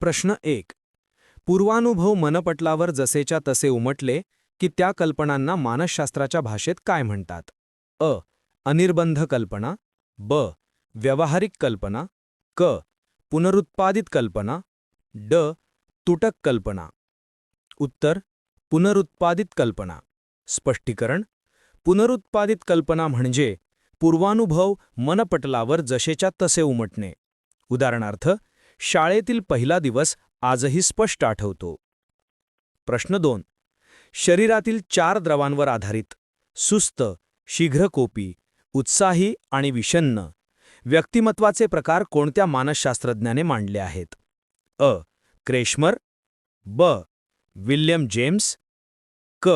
प्रश्न एक. पूर्वानुभव मनपटलावर जसेच्या तसे उमटले की त्या कल्पनांना मानसशास्त्राच्या भाषेत काय म्हणतात? अ. अनिर्बंध कल्पना. ब. व्यावहारिक कल्पना. क. पुनरुत्पादित कल्पना. ड. तुटक कल्पना. उत्तर. पुनरुत्पादित कल्पना. स्पष्टीकरण. पुनरुत्पादित कल्पना म्हणजे पूर्वानुभव मनपटलावर जसेच्या तसे उमटणे. उदाहरणार्थ शाळेतील पहिला दिवस आजही स्पष्ट आठवतो. प्रश्न दोन. शरीरातील चार द्रवांवर आधारित. सुस्त शीघ्रकोपी उत्साही आणि विषन्न व्यक्तिमत्वाचे प्रकार कोणत्या मानसशास्त्रज्ञाने मांडले आहेत? अ. क्रेशमर. ब. William James. क.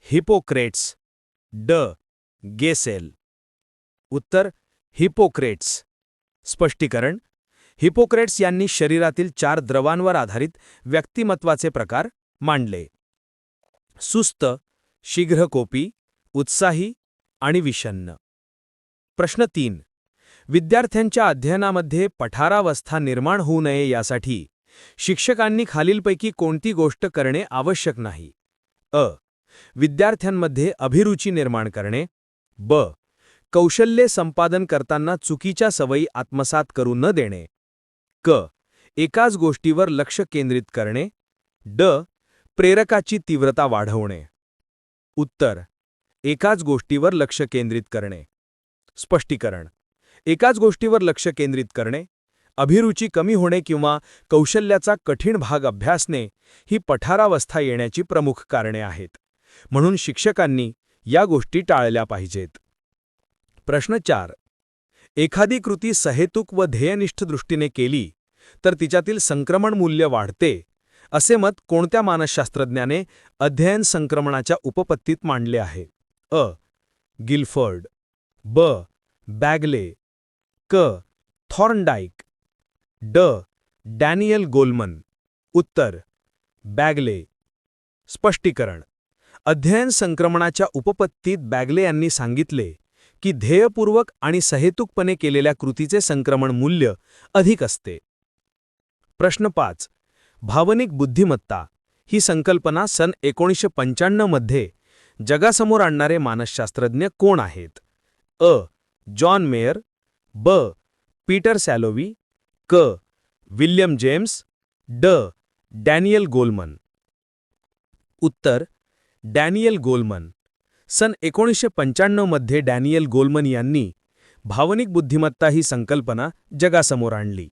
हिपोक्रेट्स. ड. गेसेल. उत्तर हिपोक्रेट्स. स्पष्टीकरण हिपोक्रेट्स यांनी शरीरातील चार द्रवांवर आधारित व्यक्तिमत्वाचे प्रकार मांडले. सुस्त शीघ्रकोपी उत्साही आणि विषन्न प्रश्न तीन. विद्यार्थ्यांच्या अध्ययनामध्ये पठारावस्था निर्माण होऊ नये यासाठी शिक्षकांनी खालीलपैकी कोणती गोष्ट करणे आवश्यक नाही? अ. विद्यार्थ्यांमध्ये अभिरुची निर्माण करणे. ब. कौशल्ये संपादन करताना चुकीच्या सवयी आत्मसात करू न देणे. क. एकाच गोष्टीवर लक्ष केंद्रित करणे. ड. प्रेरकाची तीव्रता वाढवणे. उत्तर. एकाच गोष्टीवर लक्ष केंद्रित करणे. स्पष्टीकरण. एकाच गोष्टीवर लक्ष केंद्रित करणे. अभिरुची कमी होणे किंवा कौशल्याचा कठीण भाग अभ्यासणे ही पठारावस्था येण्याची प्रमुख कारणे आहेत. म्हणून शिक्षकांनी या गोष्टी टाळल्या पाहिजेत. प्रश्न चार. एखादी कृती सहेतुक व ध्येयनिष्ठ दृष्टीने केली तर तिच्यातील संक्रमण मूल्य वाढते असे मत कोणत्या मानसशास्त्रज्ञाने अध्ययन संक्रमणाच्या उपपत्तीत मांडले आहे? अ. गिल्फर्ड ब. बॅगले क. थॉर्नडाईक ड. Daniel Goleman. उत्तर बॅगले. स्पष्टीकरण अध्ययन संक्रमणाच्या उपपत्तीत बॅगले यांनी सांगितले की ध्येयपूर्वक आणि सहेतुकपणे केलेल्या कृतीचे संक्रमण मूल्य अधिक असते. प्रश्न पाच. भावनिक बुद्धिमत्ता. ही संकल्पना सन एकोणीसशे पंच्याण्णवमध्ये जगासमोर आणणारे मानसशास्त्रज्ञ कोण आहेत? अ. John Mayer. ब. Peter Salovey. क. William James. ड. Daniel Goleman. उत्तर. Daniel Goleman. सन एकोणीसशे पंच्याण्णवमध्ये डॅनियल गोलमन यांनी भावनिक बुद्धिमत्ता ही संकल्पना जगासमोर आणली.